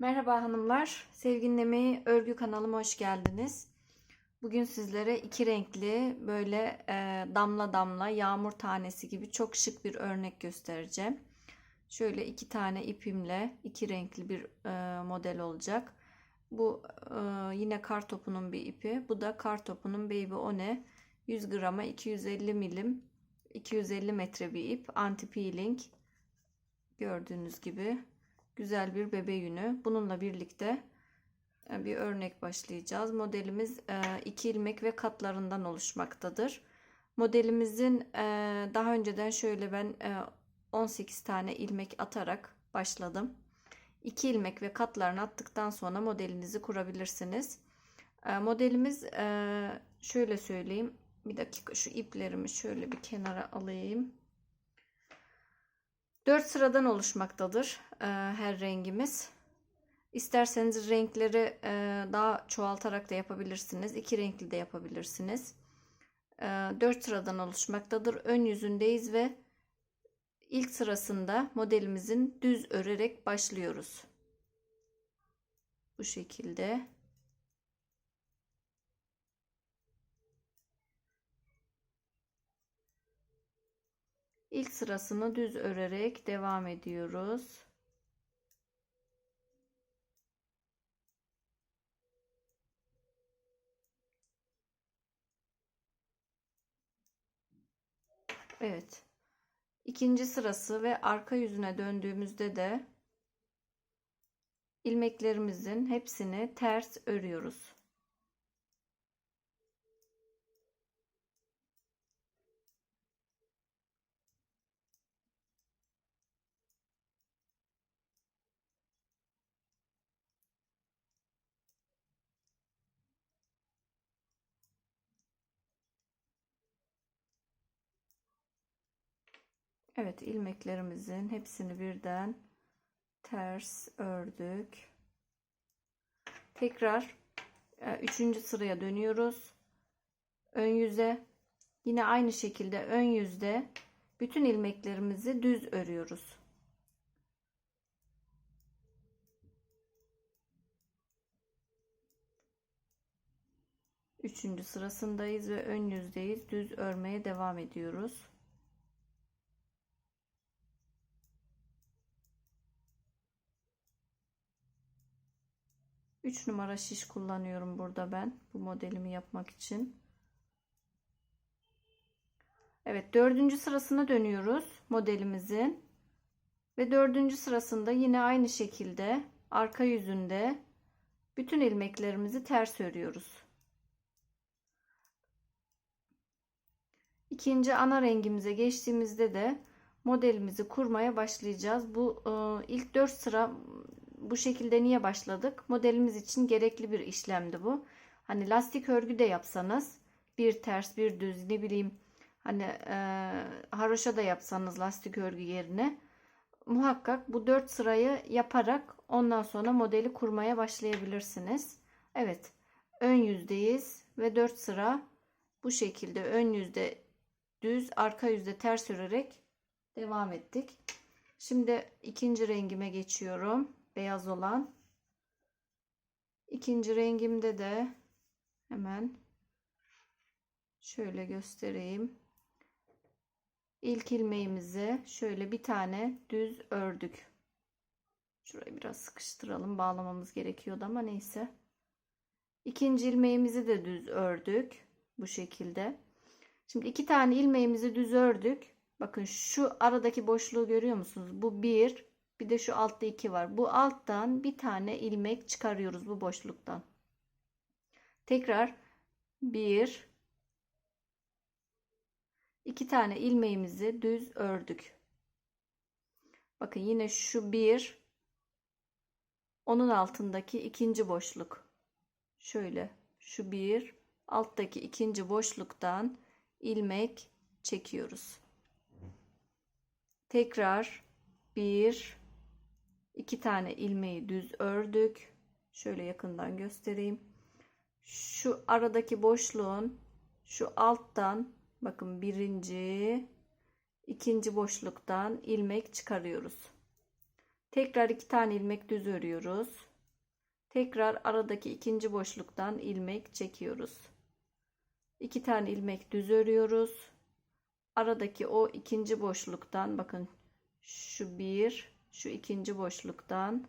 Merhaba hanımlar, Sevginin Emeği Örgü kanalıma hoş geldiniz. Bugün sizlere iki renkli böyle e, damla damla yağmur tanesi gibi çok şık bir örnek göstereceğim. Şöyle iki tane ipimle iki renkli bir e, model olacak. Bu e, yine kar topunun bir ipi. Bu da kar topunun Baby One 100 grama 250 milim 250 metre bir ip anti peeling. Gördüğünüz gibi güzel bir bebe yünü. Bununla birlikte e, bir örnek başlayacağız. Modelimiz e, iki ilmek ve katlarından oluşmaktadır. Modelimizin e, daha önceden şöyle ben 18 tane ilmek atarak başladım. 2 ilmek ve katlarını attıktan sonra modelinizi kurabilirsiniz. Modelimiz şöyle söyleyeyim. Bir dakika şu iplerimi şöyle bir kenara alayım. 4 sıradan oluşmaktadır e, her rengimiz. İsterseniz renkleri e, daha çoğaltarak da yapabilirsiniz. İki renkli de yapabilirsiniz. E, 4 sıradan oluşmaktadır. Ön yüzündeyiz ve ilk sırasında modelimizin düz örerek başlıyoruz. Bu şekilde. İlk sırasını düz örerek devam ediyoruz. Evet. İkinci sırası ve arka yüzüne döndüğümüzde de ilmeklerimizin hepsini ters örüyoruz. Evet ilmeklerimizin hepsini birden ters ördük. Tekrar e, üçüncü sıraya dönüyoruz. Ön yüze yine aynı şekilde ön yüzde bütün ilmeklerimizi düz örüyoruz. Üçüncü sırasındayız ve ön yüzdeyiz. Düz örmeye devam ediyoruz. 3 numara şiş kullanıyorum burada ben bu modelimi yapmak için. Evet dördüncü sırasına dönüyoruz modelimizin. Ve dördüncü sırasında yine aynı şekilde arka yüzünde bütün ilmeklerimizi ters örüyoruz. İkinci ana rengimize geçtiğimizde de modelimizi kurmaya başlayacağız. Bu e, ilk 4 sıra bu şekilde niye başladık? Modelimiz için gerekli bir işlemdi bu. Hani lastik örgü de yapsanız bir ters bir düz ne bileyim hani e, haroşa da yapsanız lastik örgü yerine muhakkak bu dört sırayı yaparak ondan sonra modeli kurmaya başlayabilirsiniz. Evet ön yüzdeyiz ve dört sıra bu şekilde ön yüzde düz arka yüzde ters örerek devam ettik. Şimdi ikinci rengime geçiyorum beyaz olan. İkinci rengimde de hemen şöyle göstereyim. İlk ilmeğimizi şöyle bir tane düz ördük. Şurayı biraz sıkıştıralım. Bağlamamız gerekiyordu ama neyse. İkinci ilmeğimizi de düz ördük. Bu şekilde. Şimdi iki tane ilmeğimizi düz ördük. Bakın şu aradaki boşluğu görüyor musunuz? Bu bir. Bir de şu altta iki var. Bu alttan bir tane ilmek çıkarıyoruz bu boşluktan. Tekrar bir iki tane ilmeğimizi düz ördük. Bakın yine şu bir onun altındaki ikinci boşluk. Şöyle şu bir alttaki ikinci boşluktan ilmek çekiyoruz. Tekrar bir iki tane ilmeği düz ördük. Şöyle yakından göstereyim. Şu aradaki boşluğun şu alttan bakın birinci ikinci boşluktan ilmek çıkarıyoruz. Tekrar iki tane ilmek düz örüyoruz. Tekrar aradaki ikinci boşluktan ilmek çekiyoruz. İki tane ilmek düz örüyoruz. Aradaki o ikinci boşluktan bakın şu bir, şu ikinci boşluktan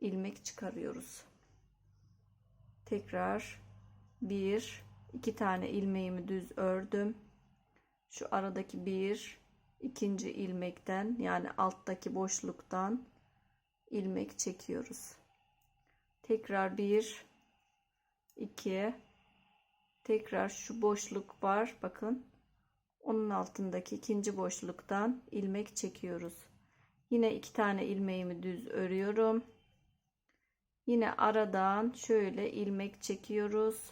ilmek çıkarıyoruz. Tekrar bir, iki tane ilmeğimi düz ördüm. Şu aradaki bir, ikinci ilmekten yani alttaki boşluktan ilmek çekiyoruz. Tekrar bir, iki, tekrar şu boşluk var. Bakın onun altındaki ikinci boşluktan ilmek çekiyoruz. Yine iki tane ilmeğimi düz örüyorum. Yine aradan şöyle ilmek çekiyoruz.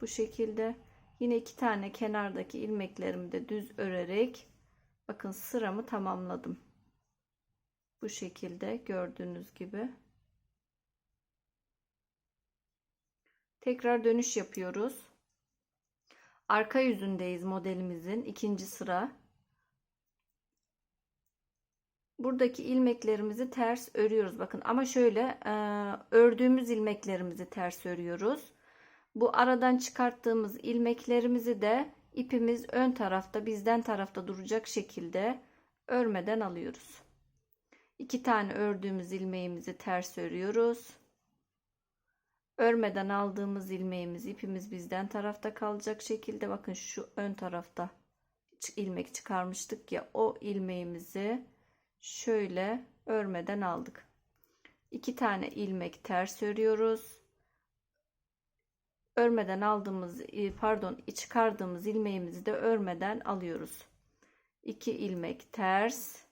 Bu şekilde. Yine iki tane kenardaki ilmeklerimi de düz örerek bakın sıramı tamamladım. Bu şekilde gördüğünüz gibi. Tekrar dönüş yapıyoruz. Arka yüzündeyiz modelimizin ikinci sıra. Buradaki ilmeklerimizi ters örüyoruz. Bakın ama şöyle e, ördüğümüz ilmeklerimizi ters örüyoruz. Bu aradan çıkarttığımız ilmeklerimizi de ipimiz ön tarafta bizden tarafta duracak şekilde örmeden alıyoruz. İki tane ördüğümüz ilmeğimizi ters örüyoruz. Örmeden aldığımız ilmeğimiz ipimiz bizden tarafta kalacak şekilde bakın şu ön tarafta ilmek çıkarmıştık ya o ilmeğimizi şöyle örmeden aldık. İki tane ilmek ters örüyoruz. Örmeden aldığımız pardon çıkardığımız ilmeğimizi de örmeden alıyoruz. İki ilmek ters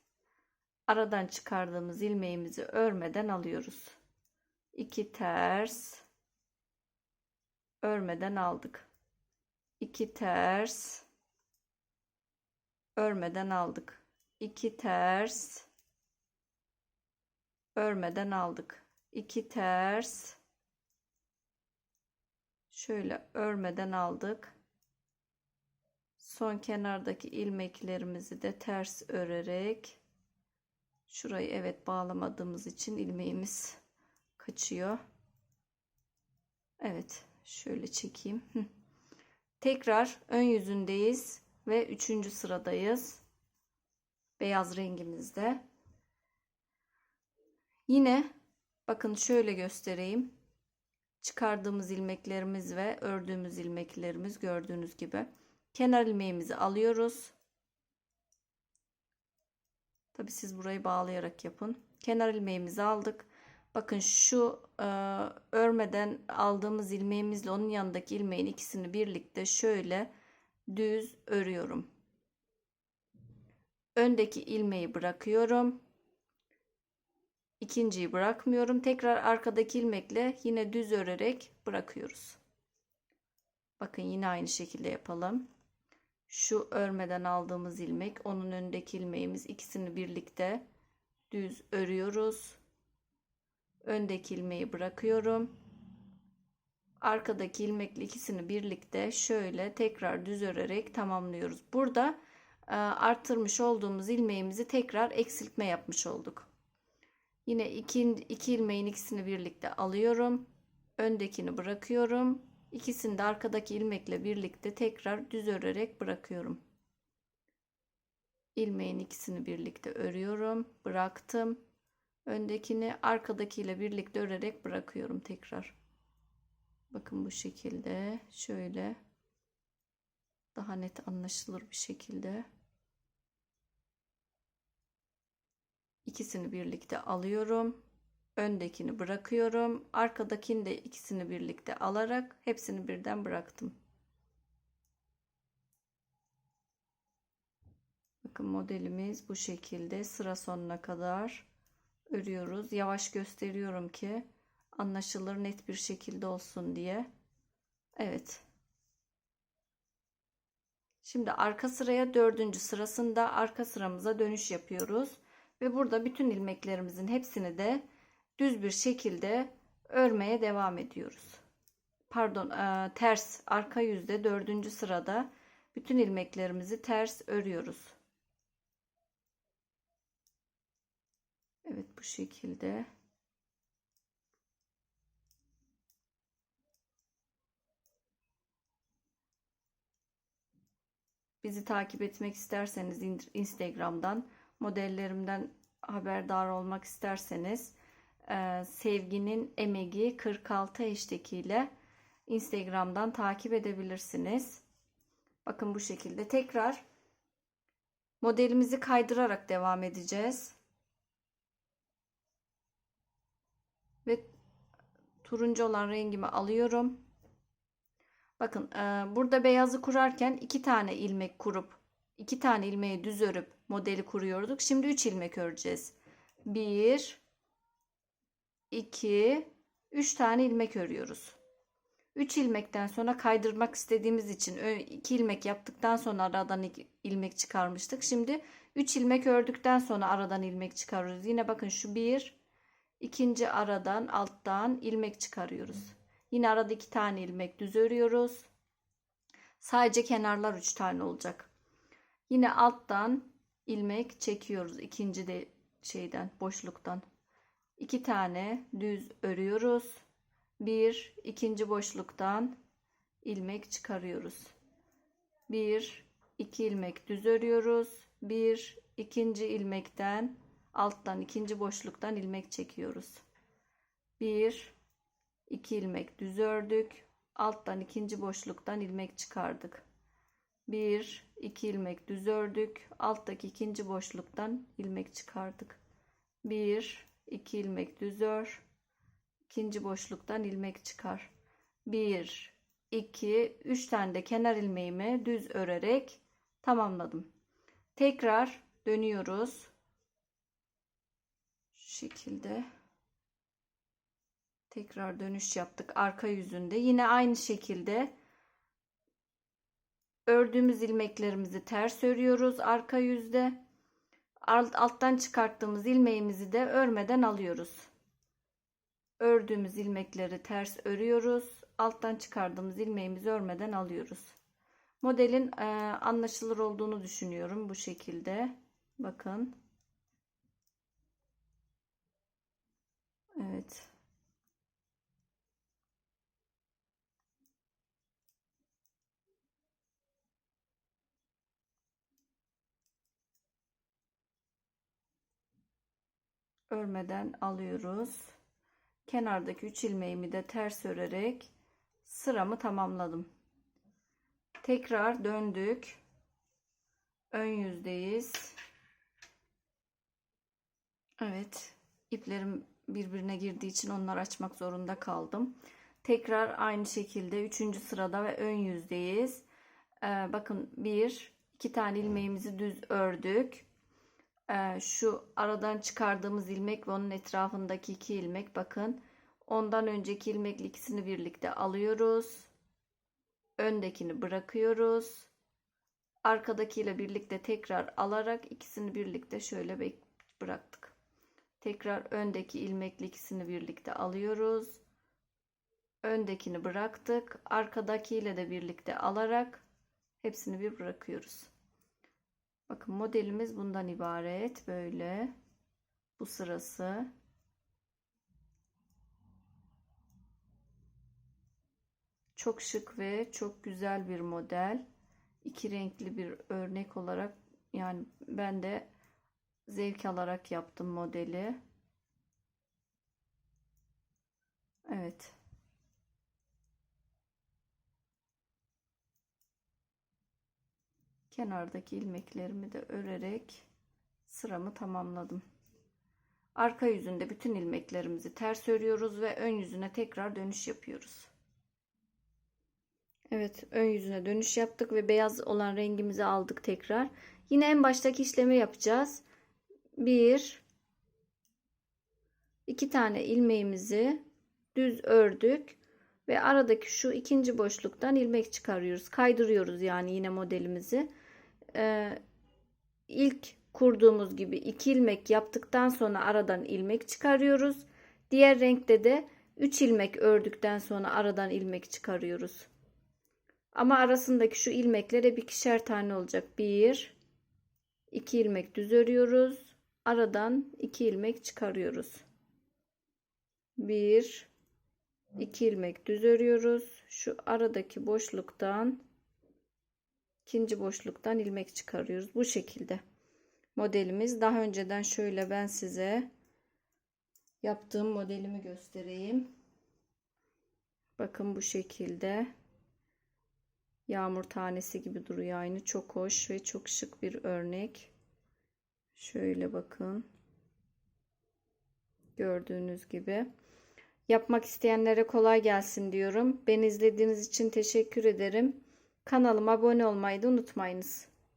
aradan çıkardığımız ilmeğimizi örmeden alıyoruz. İki ters örmeden aldık. 2 ters örmeden aldık. 2 ters örmeden aldık. 2 ters şöyle örmeden aldık. Son kenardaki ilmeklerimizi de ters örerek şurayı evet bağlamadığımız için ilmeğimiz kaçıyor. Evet Şöyle çekeyim. Tekrar ön yüzündeyiz ve üçüncü sıradayız. Beyaz rengimizde. Yine bakın şöyle göstereyim. Çıkardığımız ilmeklerimiz ve ördüğümüz ilmeklerimiz gördüğünüz gibi. Kenar ilmeğimizi alıyoruz. Tabi siz burayı bağlayarak yapın. Kenar ilmeğimizi aldık. Bakın şu e, örmeden aldığımız ilmeğimizle onun yanındaki ilmeğin ikisini birlikte şöyle düz örüyorum. Öndeki ilmeği bırakıyorum. İkinciyi bırakmıyorum. Tekrar arkadaki ilmekle yine düz örerek bırakıyoruz. Bakın yine aynı şekilde yapalım. Şu örmeden aldığımız ilmek, onun önündeki ilmeğimiz ikisini birlikte düz örüyoruz öndeki ilmeği bırakıyorum. Arkadaki ilmekle ikisini birlikte şöyle tekrar düz örerek tamamlıyoruz. Burada arttırmış olduğumuz ilmeğimizi tekrar eksiltme yapmış olduk. Yine iki, iki ilmeğin ikisini birlikte alıyorum. Öndekini bırakıyorum. İkisini de arkadaki ilmekle birlikte tekrar düz örerek bırakıyorum. İlmeğin ikisini birlikte örüyorum. Bıraktım. Öndekini arkadakiyle birlikte örerek bırakıyorum tekrar. Bakın bu şekilde şöyle daha net anlaşılır bir şekilde ikisini birlikte alıyorum. Öndekini bırakıyorum. Arkadakini de ikisini birlikte alarak hepsini birden bıraktım. Bakın modelimiz bu şekilde sıra sonuna kadar örüyoruz. Yavaş gösteriyorum ki anlaşılır net bir şekilde olsun diye. Evet. Şimdi arka sıraya dördüncü sırasında arka sıramıza dönüş yapıyoruz. Ve burada bütün ilmeklerimizin hepsini de düz bir şekilde örmeye devam ediyoruz. Pardon e, ters arka yüzde dördüncü sırada bütün ilmeklerimizi ters örüyoruz. Evet bu şekilde. Bizi takip etmek isterseniz in- Instagram'dan modellerimden haberdar olmak isterseniz e, Sevginin Emegi 46 hashtag Instagram'dan takip edebilirsiniz. Bakın bu şekilde tekrar modelimizi kaydırarak devam edeceğiz. Ve turuncu olan rengimi alıyorum. Bakın e, burada beyazı kurarken iki tane ilmek kurup iki tane ilmeği düz örüp modeli kuruyorduk. Şimdi 3 ilmek öreceğiz. 1 2 3 tane ilmek örüyoruz. 3 ilmekten sonra kaydırmak istediğimiz için 2 ilmek yaptıktan sonra aradan ilmek çıkarmıştık. Şimdi 3 ilmek ördükten sonra aradan ilmek çıkarıyoruz. Yine bakın şu 1 ikinci aradan alttan ilmek çıkarıyoruz. Yine arada 2 tane ilmek düz örüyoruz. Sadece kenarlar 3 tane olacak. Yine alttan ilmek çekiyoruz ikinci de şeyden boşluktan. 2 tane düz örüyoruz. Bir ikinci boşluktan ilmek çıkarıyoruz. Bir iki ilmek düz örüyoruz. Bir ikinci ilmekten alttan ikinci boşluktan ilmek çekiyoruz. Bir iki ilmek düz ördük. Alttan ikinci boşluktan ilmek çıkardık. Bir iki ilmek düz ördük. Alttaki ikinci boşluktan ilmek çıkardık. Bir iki ilmek düz ör ikinci boşluktan ilmek çıkar. 1 2 3 tane de kenar ilmeğimi düz örerek tamamladım. Tekrar dönüyoruz. Şu şekilde tekrar dönüş yaptık arka yüzünde. Yine aynı şekilde ördüğümüz ilmeklerimizi ters örüyoruz arka yüzde. Alt, alttan çıkarttığımız ilmeğimizi de örmeden alıyoruz ördüğümüz ilmekleri ters örüyoruz. Alttan çıkardığımız ilmeğimizi örmeden alıyoruz. Modelin e, anlaşılır olduğunu düşünüyorum bu şekilde. Bakın. Evet. Örmeden alıyoruz kenardaki 3 ilmeğimi de ters örerek sıramı tamamladım. Tekrar döndük. Ön yüzdeyiz. Evet. iplerim birbirine girdiği için onları açmak zorunda kaldım. Tekrar aynı şekilde 3. sırada ve ön yüzdeyiz. Ee, bakın 1 2 tane ilmeğimizi düz ördük. Ee, şu aradan çıkardığımız ilmek ve onun etrafındaki iki ilmek bakın. Ondan önceki ilmekli ikisini birlikte alıyoruz. Öndekini bırakıyoruz. Arkadakiyle birlikte tekrar alarak ikisini birlikte şöyle bıraktık. Tekrar öndeki ilmekli ikisini birlikte alıyoruz. Öndekini bıraktık. Arkadakiyle de birlikte alarak hepsini bir bırakıyoruz. Bakın modelimiz bundan ibaret. Böyle. Bu sırası. Çok şık ve çok güzel bir model. İki renkli bir örnek olarak yani ben de zevk alarak yaptım modeli. Evet. Kenardaki ilmeklerimi de örerek sıramı tamamladım. Arka yüzünde bütün ilmeklerimizi ters örüyoruz ve ön yüzüne tekrar dönüş yapıyoruz. Evet ön yüzüne dönüş yaptık ve beyaz olan rengimizi aldık tekrar. Yine en baştaki işlemi yapacağız. Bir, iki tane ilmeğimizi düz ördük ve aradaki şu ikinci boşluktan ilmek çıkarıyoruz. Kaydırıyoruz yani yine modelimizi e, ilk kurduğumuz gibi iki ilmek yaptıktan sonra aradan ilmek çıkarıyoruz. Diğer renkte de 3 ilmek ördükten sonra aradan ilmek çıkarıyoruz. Ama arasındaki şu ilmeklere bir ikişer tane olacak. 1 2 ilmek düz örüyoruz. Aradan 2 ilmek çıkarıyoruz. 1 2 ilmek düz örüyoruz. Şu aradaki boşluktan ikinci boşluktan ilmek çıkarıyoruz. Bu şekilde modelimiz. Daha önceden şöyle ben size yaptığım modelimi göstereyim. Bakın bu şekilde yağmur tanesi gibi duruyor aynı. Çok hoş ve çok şık bir örnek. Şöyle bakın. Gördüğünüz gibi. Yapmak isteyenlere kolay gelsin diyorum. Beni izlediğiniz için teşekkür ederim. Kanalıma abone olmayı da unutmayınız.